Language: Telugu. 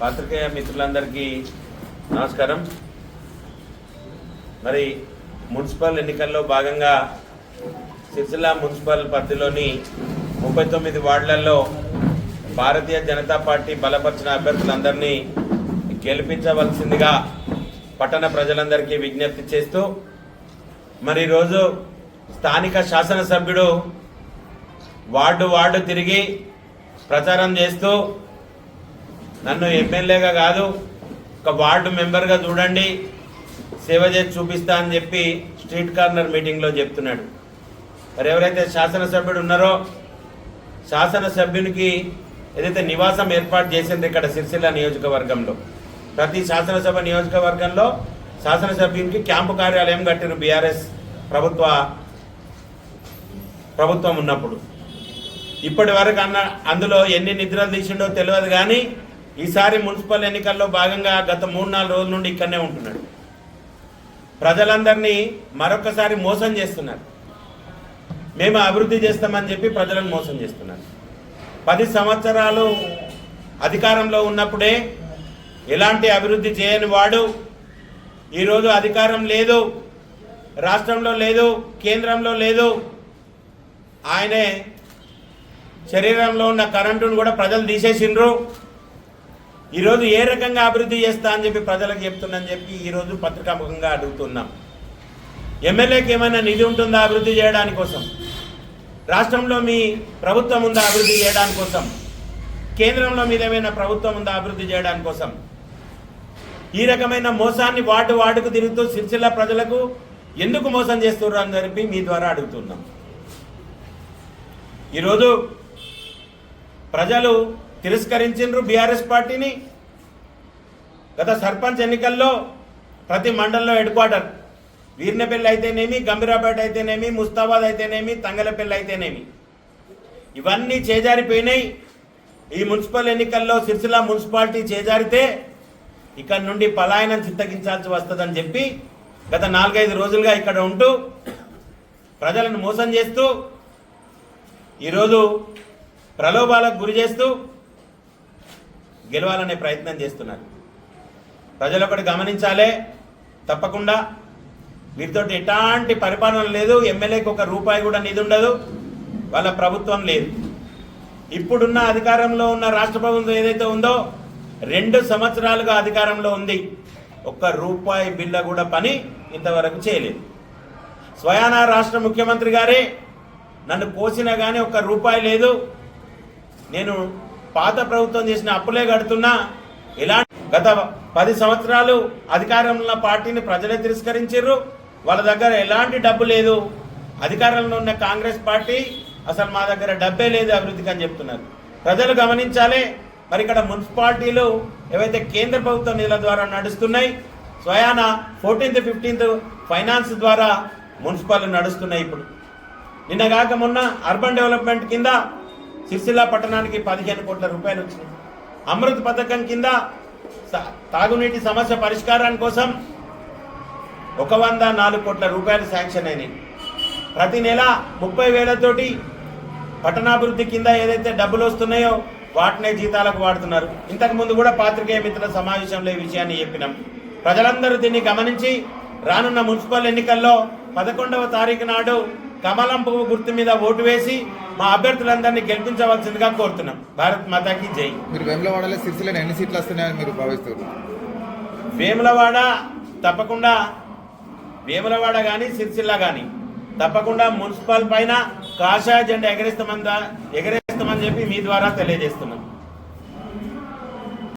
పాత్రికేయ మిత్రులందరికీ నమస్కారం. మరి మున్సిపల్ ఎన్నికల్లో భాగంగా సిరిసిల్ల మున్సిపల్ పరిధిలోని ముప్పై తొమ్మిది వార్డులలో భారతీయ జనతా పార్టీ బలపరిచిన అభ్యర్థులందరినీ గెలిపించవలసిందిగా పట్టణ ప్రజలందరికీ విజ్ఞప్తి చేస్తూ మరి ఈరోజు స్థానిక శాసనసభ్యుడు వార్డు వార్డు తిరిగి ప్రచారం చేస్తూ నన్ను ఎమ్మెల్యేగా కాదు ఒక వార్డు మెంబర్గా చూడండి సేవ చేసి చూపిస్తా అని చెప్పి స్ట్రీట్ కార్నర్ మీటింగ్లో చెప్తున్నాడు. మరి ఎవరైతే శాసనసభ్యుడు ఉన్నారో శాసనసభ్యునికి ఏదైతే నివాసం ఏర్పాటు చేసింది ఇక్కడ సిరిసిల్ల నియోజకవర్గంలో ప్రతి శాసనసభ నియోజకవర్గంలో శాసనసభ్యునికి క్యాంపు కార్యాలయం కట్టిన బీఆర్ఎస్ ప్రభుత్వ ప్రభుత్వం ఉన్నప్పుడు. ఇప్పటి వరకు అన్న అందులో ఎన్ని నిద్రలు తీసిండో తెలియదు కానీ ఈసారి మున్సిపల్ ఎన్నికల్లో భాగంగా గత మూడు నాలుగు రోజుల నుండి ఇక్కడనే ఉంటున్నాడు. ప్రజలందరినీ మరొకసారి మోసం చేస్తున్నారు. మేము అభివృద్ధి చేస్తామని చెప్పి ప్రజలను మోసం చేస్తున్నారు. పది సంవత్సరాలు అధికారంలో ఉన్నప్పుడే ఎలాంటి అభివృద్ధి చేయని వాడు ఈరోజు అధికారం లేదు రాష్ట్రంలో లేదు కేంద్రంలో లేదు. ఆయనే శరీరంలో ఉన్న కరెంటును కూడా ప్రజలు తీసేసిండ్రు. ఈరోజు ఏ రకంగా అభివృద్ధి చేస్తా అని చెప్పి ప్రజలకు చెప్తున్నని చెప్పి ఈరోజు పత్రికాముఖంగా అడుగుతున్నాం. ఎమ్మెల్యేకి ఏమైనా నిధి ఉంటుందా అభివృద్ధి చేయడానికి కోసం? రాష్ట్రంలో మీ ప్రభుత్వం ఉందా అభివృద్ధి చేయడానికి కోసం? కేంద్రంలో మీదేమైనా ప్రభుత్వం ఉందా అభివృద్ధి చేయడానికి కోసం? ఈ రకమైన మోసాన్ని వార్డు వాడుకు తిరుగుతూ సిరిసిల్ల ప్రజలకు ఎందుకు మోసం చేస్తున్నారు అని చెప్పి మీ ద్వారా అడుగుతున్నాం. ఈరోజు ప్రజలు తిరస్కరించిండ్రు బీఆర్ఎస్ పార్టీని. గత సర్పంచ్ ఎన్నికల్లో ప్రతి మండలంలో హెడ్ క్వార్టర్. వీర్నపల్లి అయితేనేమి గంభీరాపేట అయితేనేమి ముస్తాబాద్ అయితేనేమి తంగలపల్లి అయితేనేమి. ఇవన్నీ చేజారిపోయినాయి. ఈ మున్సిపల్ ఎన్నికల్లో సిరిసిల్ల మున్సిపాలిటీ చేజారితే ఇక్కడ నుండి పలాయనం చిత్తగించాల్సి వస్తుందని చెప్పి గత నాలుగైదు రోజులుగా ఇక్కడ ఉంటూ ప్రజలను మోసం చేస్తూ ఈరోజు ప్రలోభాలకు గురి చేస్తూ గెలవాలనే ప్రయత్నం చేస్తున్నారు. ప్రజలు ఒకటి గమనించాలే తప్పకుండా. వీరితో ఎలాంటి పరిపాలన లేదు ఎమ్మెల్యేకి ఒక రూపాయి కూడా నిధి ఉండదు వాళ్ళ ప్రభుత్వం లేదు. ఇప్పుడున్న అధికారంలో ఉన్న రాష్ట్ర ప్రభుత్వం ఏదైతే ఉందో రెండు సంవత్సరాలుగా అధికారంలో ఉంది. ఒక్క రూపాయి బిల్ల కూడా పని ఇంతవరకు చేయలేదు. స్వయానా రాష్ట్ర ముఖ్యమంత్రి గారే నన్ను కోసినా కానీ ఒక్క రూపాయి లేదు. నేను పాత ప్రభుత్వం చేసిన అప్పులే కడుతున్నా ఇలా గత పది సంవత్సరాలు అధికారంలో ఉన్న పార్టీని ప్రజలే తిరస్కరించారు వాళ్ళ దగ్గర ఎలాంటి డబ్బు లేదు. అధికారంలో ఉన్న కాంగ్రెస్ పార్టీ అసలు మా దగ్గర డబ్బే లేదు అభివృద్ధికి అని చెప్తున్నారు. ప్రజలు గమనించాలి మరి ఇక్కడ మున్సిపాలిటీలు ఏవైతే కేంద్ర ప్రభుత్వ నిధుల ద్వారా నడుస్తున్నాయి స్వయాన ఫోర్టీన్త్ ఫిఫ్టీన్త్ ఫైనాన్స్ ద్వారా మున్సిపాలిటీ నడుస్తున్నాయి ఇప్పుడు. నిన్న కాక మొన్న అర్బన్ డెవలప్మెంట్ కింద సిరిసిల్ల పట్టణానికి పదిహేను కోట్ల రూపాయలు వచ్చినాయి. అమృత్ పథకం కింద తాగునీటి సమస్య పరిష్కారాని కోసం ఒక వంద నాలుగు కోట్ల రూపాయలు శాంక్షన్ అయినాయి. ప్రతి నెల ముప్పై వేలతోటి పట్టణాభివృద్ధి కింద ఏదైతే డబ్బులు వస్తున్నాయో వాటినే జీతాలకు వాడుతున్నారు. ఇంతకు ముందు కూడా పాత్రికేయ మిత్రుల సమావేశంలో ఈ విషయాన్ని చెప్పినాం. ప్రజలందరూ దీన్ని గమనించి రానున్న మున్సిపల్ ఎన్నికల్లో పదకొండవ తారీఖు నాడు కమలం పువ్వు గుర్తు మీద ఓటు వేసి మా అభ్యర్థులందరినీ గెలిపించవలసిందిగా కోరుతున్నాం. భారత్ మాతాకి జై. మీరు వేములవాడలో సిరిసిల్లలో ఎన్ని సీట్లు వస్తున్నాయని మీరు భావిస్తారు వేములవాడ తప్పకుండా వేములవాడ కానీ సిరిసిల్ల కానీ తప్పకుండా మున్సిపల్ పైన కాషాయ జెండా ఎగరేస్తామని ఎగరేస్తామని చెప్పి మీ ద్వారా తెలియజేస్తున్నాం.